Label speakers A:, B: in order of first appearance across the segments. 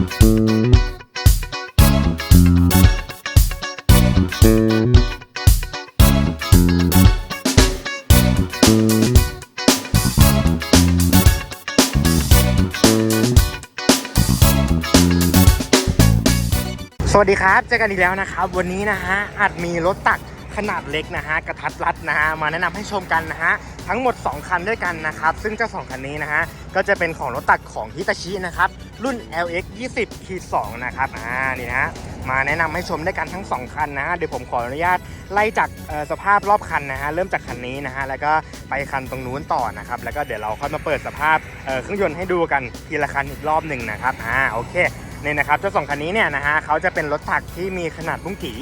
A: สวัสดีครับเจอกันอีกแล้วนะครับ วันนี้นะฮะอาจมีรถตักขนาดเล็กนะฮะกระทัดรัดนะฮะมาแนะนำให้ชมกันนะฮะ ทั้งหมด 2 คันด้วยกันนะครับ ซึ่งเจ้า 2 คันนี้นะฮะ ก็จะเป็นของรถตักของฮิตาชินะครับ รุ่น LX 20 k 2นะครับ อ่า นี่นะมาแนะนำให้ชมด้วยกันทั้ง 2 คันนะฮะ เดี๋ยวผมขออนุญาตไล่จากสภาพรอบคันนะฮะ เริ่มจากคันนี้นะฮะ แล้วก็ไปคันตรงนู้นต่อนะครับ แล้วก็เดี๋ยวเราค่อยมาเปิดสภาพเครื่องยนต์ให้ดูกันทีละคันอีกรอบหนึ่งนะครับ อ่า โอเค เนี่ยนะครับเจ้าสองคันนี้เนี่ยนะฮะเขาจะเป็นรถถักที่มีขนาดบุ้งกี่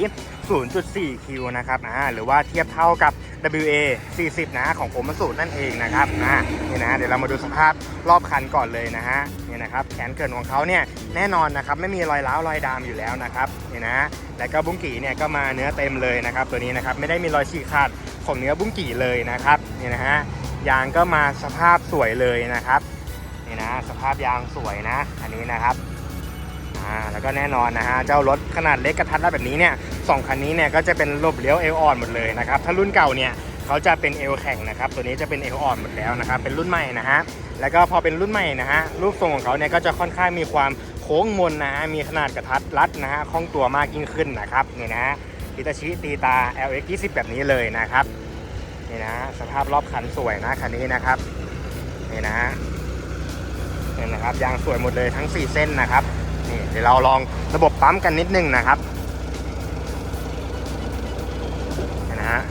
A: 0.4 คิวนะครับอ่าหรือว่าเทียบเท่ากับ WA 40 นะฮะของผมมาสูตรนั่นเองนะครับอ่านี่นะเดี๋ยวเรามาดูสภาพรอบคันก่อนเลยนะฮะเนี่ยนะครับแขนเกินของเขาเนี่ยแน่นอนนะครับไม่มีรอยร้าวรอยดามอยู่แล้วนะครับเนี่ยนะแล้วก็บุ้งกี่เนี่ยก็มาเนื้อเต็มเลยนะครับตัวนี้นะครับไม่ได้มีรอยฉีกขาดของเนื้อบุ้งกี่เลยนะครับเนี่ยนะฮะยางก็มาสภาพสวยเลยนะครับนี่นะสภาพยางสวยนะ อันนี้นะครับ อ่าแล้วก็แน่นอนนะฮะเจ้ารถขนาดเล็กกระทัดรัดแบบนี้เนี่ยสองคันนี้เนี่ยก็จะเป็นระบบเลี้ยวเอลอ่อนหมดเลยนะครับถ้ารุ่นเก่าเนี่ยเขาจะเป็นเอลแข็งนะครับตัวนี้จะเป็นเอลอ่อนหมดแล้วนะครับเป็นรุ่นใหม่นะฮะแล้วก็พอเป็นรุ่นใหม่นะฮะรูปทรงของเขาเนี่ยก็จะค่อนข้างมีความโค้งมนนะฮะมีขนาดกระทัดรัดนะฮะคล่องตัวมากยิ่งขึ้นนะครับนี่นะฮะิตาชิตีตา LX 20แบบนี้เลยนะครับนี่นะฮะสภาพรอบคันสวยนะคันนี้นะครับนี่นะฮะนี่นะครับยางสวยหมดเลยทั้ง 4 เส้นนะครับ นี่เดี๋ยวเราลองระบบปั๊มกันนิดนึงนะครับนี่นะฮะ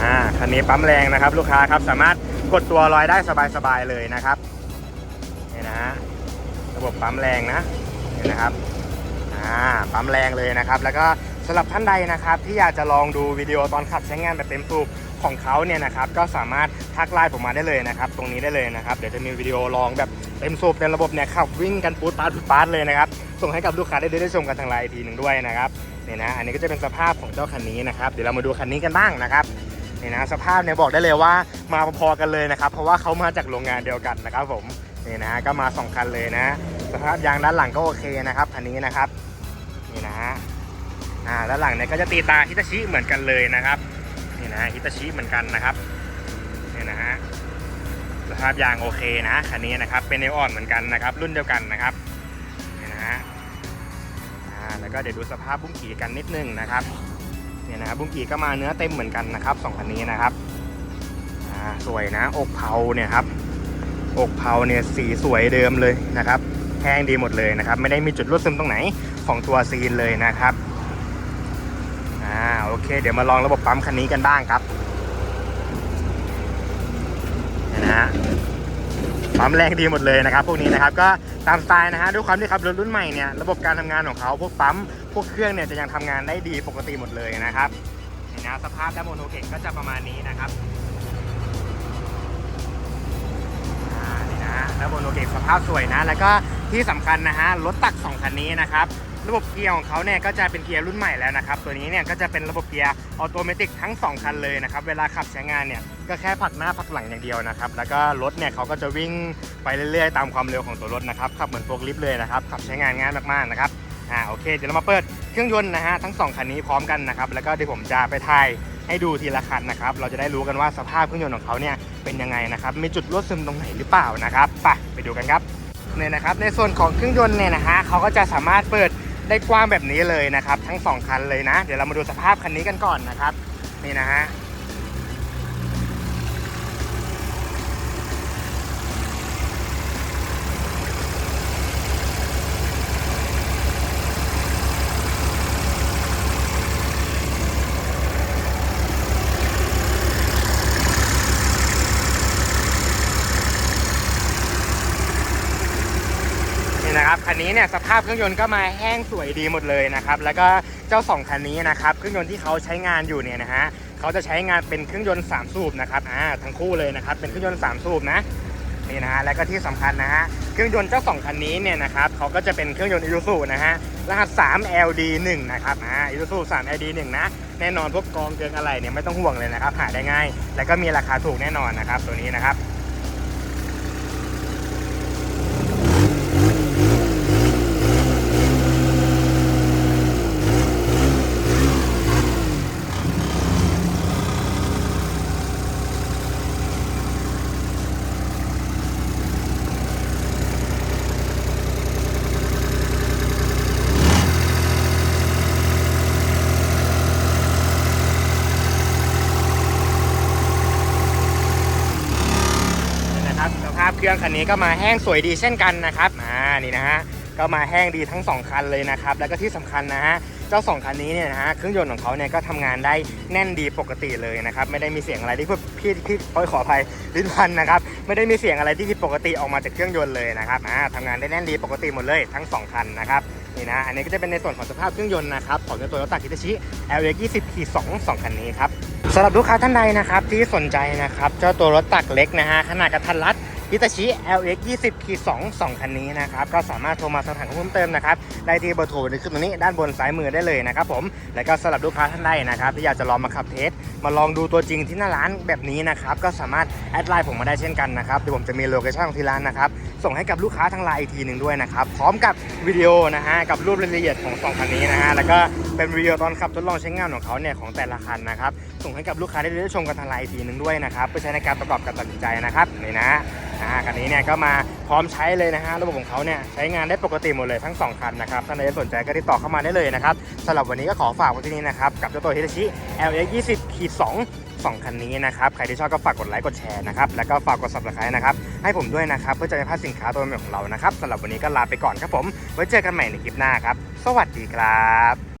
A: อ่าคันนี้ปั๊มแรงนะครับ ลูกค้าครับสามารถกดตัวลอยได้สบายๆเลยนะครับนี่นะฮะระบบปั๊มแรงนะนี่นะครับอ่าปั๊มแรงเลยนะครับ แล้วก็ สำหรับท่านใดนะครับที่อยากจะลองดูวิดีโอตอนขับใช้งานแบบเต็มสูบของเขาเนี่ยนะครับก็สามารถทักไลน์ผมมาได้เลยนะครับ ตรงนี้ได้เลยนะครับ เดี๋ยวจะมีวิดีโอลองแบบเต็มสูบเต็มระบบเนี่ยขับวิ่งกันปูดปาดปูดปาดเลยนะครับ ส่งให้กับลูกค้าได้ดูได้ชมกันทางไลน์ทีหนึ่งด้วยนะครับเนี่ยนะอันนี้ก็จะเป็นสภาพของเจ้าคันนี้นะครับเดี๋ยวเรามาดูคันนี้กันบ้างนะครับนี่นะสภาพเนี่ยบอกได้เลยว่ามาพอๆกันเลยนะครับ เพราะว่าเขามาจากโรงงานเดียวกันนะครับผมนี่นะก็มาสองคันเลยนะ สภาพยางด้านหลังก็โอเคนะครับคันนี้นะครับนี่นะ อ่าด้านหลังเนี่ยก็จะตีตาฮิตาชิเหมือนกันเลยนะครับนี่นะฮิตาชิเหมือนกันนะครับนี่นะฮะสภาพยางโอเคนะคันนี้นะครับเป็นเอออนเหมือนกันนะครับ รุ่นเดียวกันนะครับนี่นะฮะอ่าแล้วก็เดี๋ยวดูสภาพบุ้งกี่กันนิดนึงนะครับเนี่ยนะครับบุ้งกี่ก็มาเนื้อเต็มเหมือนกันนะครับสองคันนี้นะครับอ่าสวยนะอกเผาเนี่ยครับอกเผาเนี่ยสีสวยเดิมเลยนะครับแห้งดีหมดเลยนะครับ ไม่ได้มีจุดรั่วซึมตรงไหนของตัวซีนเลยนะครับาโอเค เดี๋ยวมาลองระบบปั๊มคันนี้กันบ้างครับเนี่ยนะฮะปั๊มแรงดีหมดเลยนะครับ พวกนี้นะครับก็ตามสไตล์นะฮะด้วยความที่ครับรถรุ่นใหม่เนี่ยระบบการทำงานของเขาพวกปั๊มพวกเครื่องเนี่ยจะยังทำงานได้ดีปกติหมดเลยนะครับนะสภาพด้านบนโทเก่งก็จะประมาณนี้นะครับนี่นะแล้วบนโอเคสภาพสวยนะ แล้วก็ที่สำคัญนะฮะรถตัก2คันนี้นะครับ ระบบเกียร์ของเขาเนี่ยก็จะเป็นเกียร์รุ่นใหม่แล้วนะครับ ตัวนี้เนี่ยก็จะเป็นระบบเกียร์ออโตเมติกทั้ง 2 คันเลยนะครับ เวลาขับใช้งานเนี่ยก็แค่ผลักหน้าผลักหลังอย่างเดียวนะครับ แล้วก็รถเนี่ยเขาก็จะวิ่งไปเรื่อยๆ ตามความเร็วของตัวรถนะครับ ขับเหมือนโฟล์ลิฟต์เลยนะครับ ขับใช้งานง่ายมากๆนะครับ อ่าโอเค เดี๋ยวเรามาเปิดเครื่องยนต์นะฮะทั้ง 2 คันนี้พร้อมกันนะครับ แล้วก็เดี๋ยวผมจะไปถ่ายให้ดูทีละคันนะครับ เราจะได้รู้กันว่าสภาพเครื่องยนต์ของเขาเนี่ยเป็นยังไงนะครับ มีจุดรั่วซึมตรงไหนหรือเปล่านะครับ ไปไปดูกันครับเนี่ยนะครับ ในส่วนของเครื่องยนต์เนี่ยนะฮะเขาก็จะสามารถเปิด ได้กว้างแบบนี้เลยนะครับ ทั้ง 2 คันเลยนะ เดี๋ยวเรามาดูสภาพคันนี้กันก่อนนะครับ นี่นะฮะ นี่นะครับคันนี้เนี่ยสภาพเครื่องยนต์ก็มาแห้งสวยดีหมดเลยนะครับแล้วก็เจ้าสองคันนี้นะครับเครื่องยนต์ที่เขาใช้งานอยู่เนี่ยนะฮะเขาจะใช้งานเป็นเครื่องยนต์ 3 สูบนะครับอ่าทั้งคู่เลยนะครับเป็นเครื่องยนต์ 3 สูบนะนี่นะฮะแล้วก็ที่สำคัญนะฮะเครื่องยนต์เจ้าสองคันนี้เนี่ยนะครับเขาก็จะเป็นเครื่องยนต์ Isuzu นะฮะรหัส 3 LD1 นะครับอ่า Isuzu 3 LD1 นะแน่นอนพวกกองเกินอะไรเนี่ยไม่ต้องห่วงเลยนะครับหาได้ง่าย แล้วก็มีราคาถูกแน่นอนนะครับตัวนี้นะครับ ครื่องคันนี้ก็มาแห้งสวยดีเช่นกันนะครับอ่านี่นะฮะก็มาแห้งดีทั้งสองคันเลยนะครับ แล้วก็ที่สำคัญนะฮะ เจ้าสองคันนี้เนี่ยนะฮะ เครื่องยนต์ของเขาเนี่ยก็ทำงานได้แน่นดีปกติเลยนะครับ ไม่ได้มีเสียงอะไรที่พี่พี่พี่โอ้ยขออภัยลิ้นพันนะครับ ไม่ได้มีเสียงอะไรที่ผิดปกติออกมาจากเครื่องยนต์เลยนะครับ อ่าทำงานได้แน่นดีปกติหมดเลยทั้งสองคันนะครับนี่นะ อันนี้ก็จะเป็นในส่วนของสภาพเครื่องยนต์นะครับของตัวโตต้าคิตาชิ LX 20 2 2คันนี้ครับสำหรับลูกค้าท่านใดนะครับที่สนใจนะครับเจ้าตัวรถตักเล็กนะฮะขนาดกระทัดรัด ฮิตาชิ LX 20 2 2คันนี้นะครับ ก็สามารถโทรมาสอบถามข้อมูลเพิ่มเติมนะครับ ได้ที่เบอร์โทรหรือขึ้นตรงนี้ด้านบนซ้ายมือได้เลยนะครับผม และก็สำหรับลูกค้าท่านใดนะครับ ที่อยากจะลองมาขับเทส มาลองดูตัวจริงที่หน้าร้านแบบนี้นะครับ ก็สามารถแอดไลน์ผมมาได้เช่นกันนะครับเดี๋ยวผมจะมีโลเคชั่นของที่ร้านนะครับ ส่งให้กับลูกค้าทางไลน์อีกทีหนึ่งด้วยนะครับ พร้อมกับวิดีโอนะฮะ กับรูปรายละเอียดของสองคันนี้นะฮะ แล้วก็เป็นวิดีโอตอนขับทดลองใช้งานของเขาเนี่ยของแต่ละคันนะครับ ส่งให้กับลูกค้าได้ได้ชมกันทางไลน์อีกทีหนึ่งด้วยนะครับเพื่อใช้ในการประกอบการตัดสินใจนะครับนี่นะ อ่าคันนี้เนี่ยก็มาพร้อมใช้เลยนะฮะระบบของเขาเนี่ยใช้งานได้ปกติหมดเลยทั้งสองคันนะครับท่านใดสนใจก็ติดต่อเข้ามาได้เลยนะครับสำหรับวันนี้ก็ขอฝากไว้ที่นี่นะครับกับเจ้าตัวฮิตาชิ LX 20ขีด2 2 คันนี้นะครับ ใครที่ชอบก็ฝากกดไลค์กดแชร์นะครับ แล้วก็ฝากกด subscribe นะครับ ให้ผมด้วยนะครับ เพื่อจะไม่พลาดสินค้าตัวใหม่ของเรานะครับสำหรับวันนี้ก็ลาไปก่อนครับผม ไว้เจอกันใหม่ในคลิปหน้าครับ สวัสดีครับ